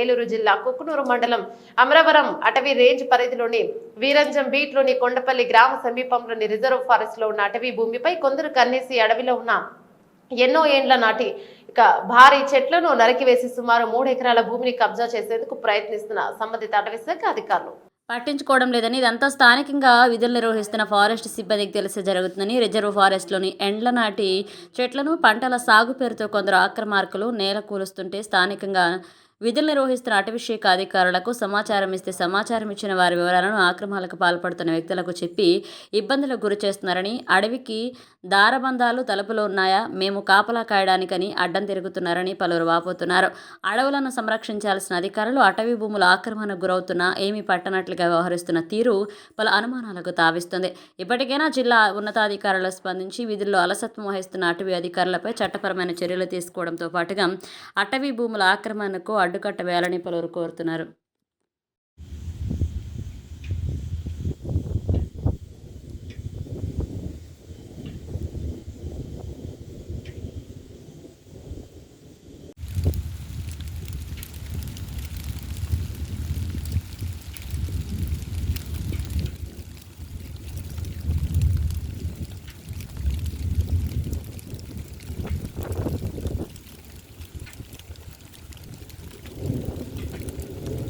ఏలూరు జిల్లా కుక్కునూరు మండలం అమరవరం అటవీ రేంజ్ పరిధిలోని వీరంజం బీట్లోని కొండపల్లి గ్రామ సమీపంలోని రిజర్వ్ ఫారెస్ట్లో ఉన్న అటవీ భూమిపై కొందరు కన్నేసి అడవిలో ఉన్న ఎన్నో ఏండ్ల నాటి ఇక భారీ చెట్లను నరికివేసి సుమారు మూడు ఎకరాల భూమిని కబ్జా చేసేందుకు ప్రయత్నిస్తున్న సంబంధిత అటవీ శాఖ అధికారులు. పట్టించుకోవడం లేదని ఇదంతా స్థానికంగా విధులు నిర్వహిస్తున్న ఫారెస్ట్ సిబ్బందికి తెలిసి జరుగుతుందని రిజర్వ్ ఫారెస్ట్లోని ఎండ్ల నాటి చెట్లను పంటల సాగు పేరుతో కొందరు ఆక్రమార్కులు నేల కూలుస్తుంటే స్థానికంగా విధులు నిర్వహిస్తున్న అటవీ శాఖ అధికారులకు సమాచారం ఇస్తే సమాచారం ఇచ్చిన వారి వివరాలను ఆక్రమాలకు పాల్పడుతున్న వ్యక్తులకు చెప్పి ఇబ్బందులకు గురి చేస్తున్నారని అడవికి దారబంధాలు తలుపులు ఉన్నాయా మేము కాపలా కాయడానికని అడ్డం తిరుగుతున్నారని పలువురు వాపోతున్నారు. అడవులను సంరక్షించాల్సిన అధికారులు అటవీ భూముల ఆక్రమణకు గురవుతున్నా ఏమీ పట్టనట్లుగా వ్యవహరిస్తున్న తీరు పలు అనుమానాలకు తావిస్తుంది. ఇప్పటికైనా జిల్లా ఉన్నతాధికారులు స్పందించి విధుల్లో అలసత్వం వహిస్తున్న అటవీ అధికారులపై చట్టపరమైన చర్యలు తీసుకోవడంతో పాటుగా అటవీ భూముల ఆక్రమణకు అడ్డుకట్ట వేయాలని పలువురు కోరుతున్నారు.